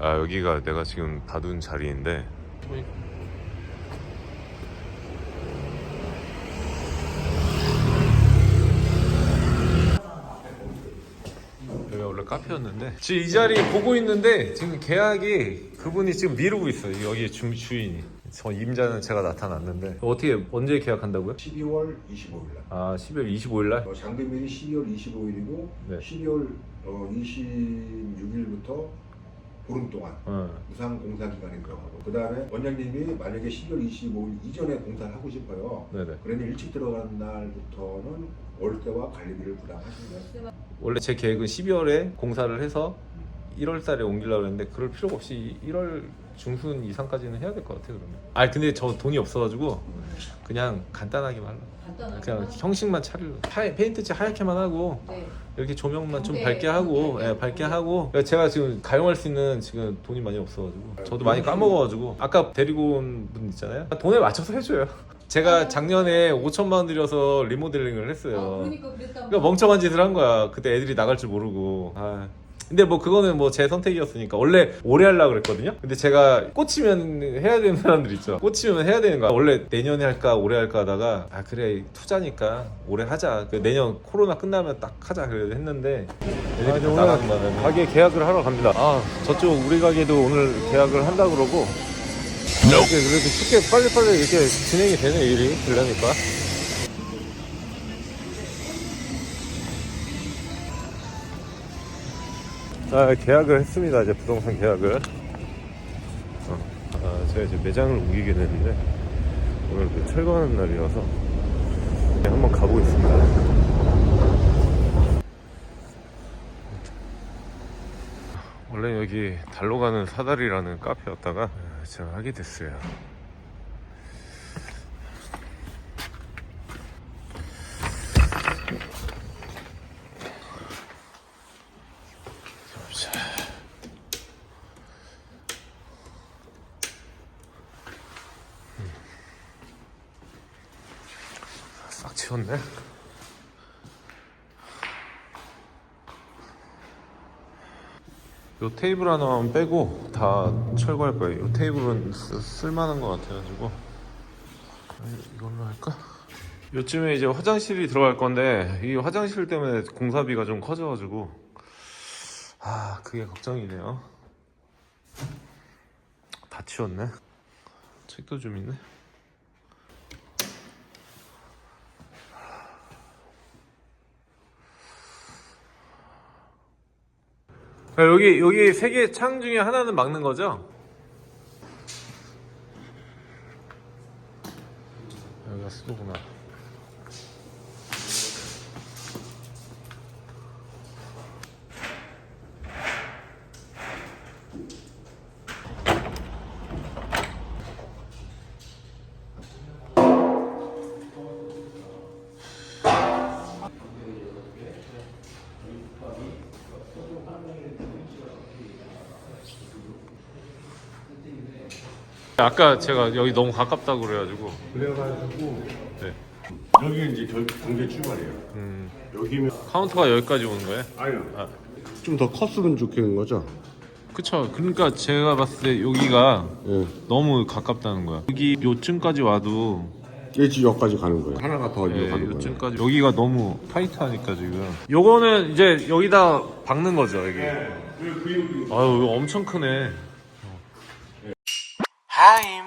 아 여기가 내가 지금 봐둔 자리인데 여기가 원래 카페였는데 지금 이 자리 보고 있는데 지금 계약이 그분이 지금 미루고 있어요 여기 주, 주인이 저 임자는 제가 나타났는데 어떻게 언제 계약한다고요? 12월 25일 날. 아 12월 25일 날? 어, 장대면이 12월 25일이고 네. 12월 어, 26일부터 보름 동안 어. 무상 공사 기간이 들어가고 그 다음에 원장님이 만약에 12월 25일 이전에 공사를 하고 싶어요. 네네 그러니 일찍 들어간 날부터는 월세와 관리비를 부담하시면 원래 제 계획은 12월에 공사를 해서 1월 달에 옮기려고 했는데 그럴 필요가 없이 1월 중순 이상까지는 해야 될 것 같아요 그러면 아 근데 저 돈이 없어가지고 그냥 간단하게만 하려고 간단하게 그냥? 형식만 차리려 하얘, 페인트칠 하얗게만 하고 네. 이렇게 조명만 좀 네, 밝게 하고 네, 예, 네. 밝게 하고 그러니까 제가 지금 가용할 수 있는 지금 돈이 많이 없어가지고 저도 많이 까먹어가지고 아까 데리고 온 분 있잖아요 돈에 맞춰서 해줘요 제가 작년에 5천만 원 들여서 리모델링을 했어요 아, 그러니까 그랬다. 그러니까 멍청한 짓을 한 거야. 그때 애들이 나갈 줄 모르고. 아. 근데 뭐 그거는 뭐 제 선택이었으니까 원래 오래 하려고 그랬거든요. 근데 제가 꽂히면 해야 되는 사람들 있죠. 꽂히면 해야 되는 거야. 원래 내년에 할까 올해 할까 하다가 아 그래 투자니까 올해 하자. 그 내년 코로나 끝나면 딱 하자 그래 했는데 애들이 다 나가는 바람에 가게 계약을 하러 갑니다. 아 저쪽 우리 가게도 오늘 계약을 한다 그러고 이렇게 그래도 쉽게 빨리빨리 이렇게 진행이 되네 일이 되려니까. 아, 계약을 했습니다. 이제 부동산 계약을. 어, 아, 제가 이제 매장을 옮기게 됐는데 오늘 그 철거하는 날이어서 한번 가보겠습니다. 원래 여기 달로 가는 사다리라는 카페였다가 아, 제가 하게 됐어요. 싹 치웠네. 요 테이블 하나만 빼고 다 철거할 거예요. 요 테이블은 쓰- 쓸만한 것 같아가지고 이걸로 할까? 요즘에 이제 화장실이 들어갈 건데 이 화장실 때문에 공사비가 좀 커져가지고 아 그게 걱정이네요. 다 치웠네. 책도 좀 있네. 여기 여기 세 개 창 중에 하나는 막는 거죠? 아까 제가 여기 너무 가깝다고 그래가지고 그래가지고 네. 여기 이제 저 경제 출발이에요. 음, 여기면 카운터가 여기까지 오는 거예요? 아니요. 아. 좀 더 컸으면 좋겠는 거죠. 그쵸. 그러니까 제가 봤을 때 여기가 예. 너무 가깝다는 거야. 여기 요쯤까지 와도 일지 여기까지 가는 거예요. 하나가 더 예, 이어가는 거예요. 요쯤까지 여기가 너무 타이트하니까 지금. 요거는 이제 여기다 박는 거죠 여기. 아유 이거 엄청 크네. 하임.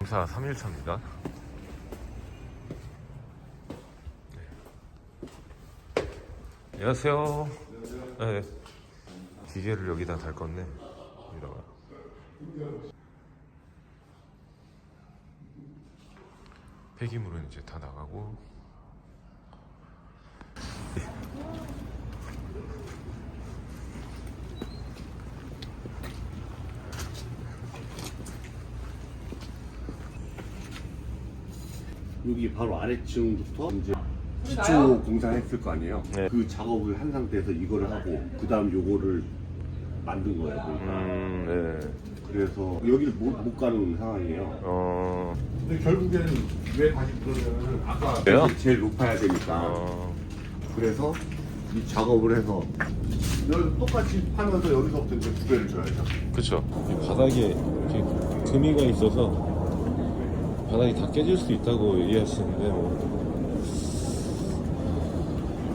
공사 3일차입니다. 안녕하세요. 네. 기계를 여기다 달 건데 여기다가. 폐기물은 이제 다 나가고 여기 바로 아래층부터 이제 기초 공사했을 거 아니에요. 네. 그 작업을 한 상태에서 이거를 하고 그 다음 요거를 만든 거예요. 그러니까. 음, 네. 그래서 여기를 못, 못 가는 상황이에요. 어, 근데 결국에는 왜 다시 그러냐면 아까 왜요? 제일 높아야 되니까 어, 그래서 이 작업을 해서 여기 똑같이 파면서 여기서부터 이제 두 배를 줘야죠. 그쵸 바닥에 이렇게 금이가 있어서 바닥이 다 깨질 수 있다고 얘기하시는데 뭐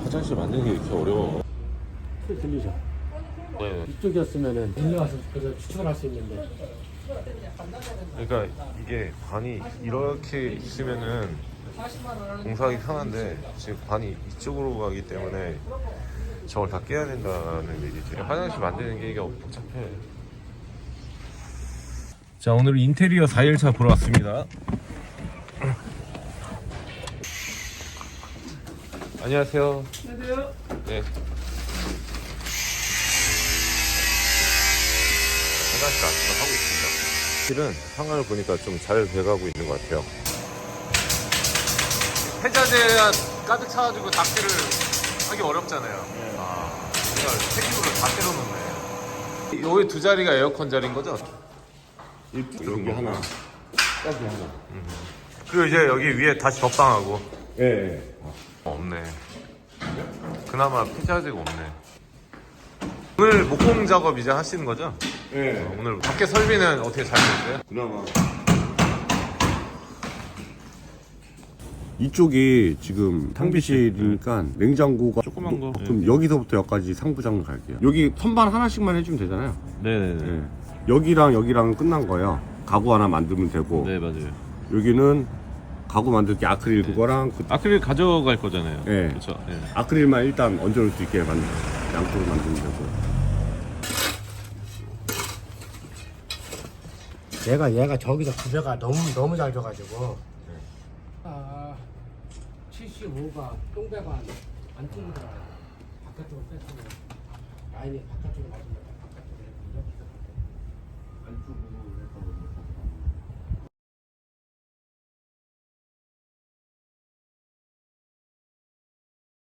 화장실 만드는 게 이렇게 어려워 들리죠? 네. 이쪽이었으면은 올라와서 그래서 추측을 할 수 있는데 그러니까 이게 반이 이렇게 있으면은 공사하기 편한데 지금 반이 이쪽으로 가기 때문에 저걸 다 깨야 된다는 얘기지 화장실 만드는 게 이게 복잡해 자 오늘 인테리어 4일차 보러 왔습니다. 안녕하세요. 안녕하세요. 네. 화장실 안쪽을 하고 있습니다. 실은 상황을 보니까 좀 잘 돼가고 있는 것 같아요. 폐자재가 가득 차가지고 닦기를 하기 어렵잖아요. 아, 그러니까 폐기물을 다 때려놓네. 여기 두 자리가 에어컨 자리인 거죠? 여기 하나, 여기 하나. 그리고 이제 여기 위에 다시 덧방하고 예. 예. 어, 없네. 그나마 폐자재가 없네. 오늘 목공 작업 이제 하시는 거죠? 예. 오늘 밖에 설비는 어떻게 잘 됐어요? 그나마 이쪽이 지금 탕비실이니까 냉장고가 조그만 거. 그럼 여기서부터 여기까지 상부장을 갈게요. 여기 선반 하나씩만 해주면 되잖아요. 네네네. 예. 여기랑 여기랑 끝난 거예요. 가구 하나 만들면 되고 네 맞아요. 여기는 가구 만들 게 아크릴 그거랑 그 아크릴 가져갈 거잖아요. 네. 그렇죠. 네. 아크릴만 일단 얹어놓을 수 있게 만 양쪽으로 만들면 되고. 얘가 얘가 저기서 구배가 너무 너무 잘 줘가지고 아 75가 똥배가 안 뚫리더라고요 바깥쪽으로 뺐으면 라인이 바깥쪽으로 맞으면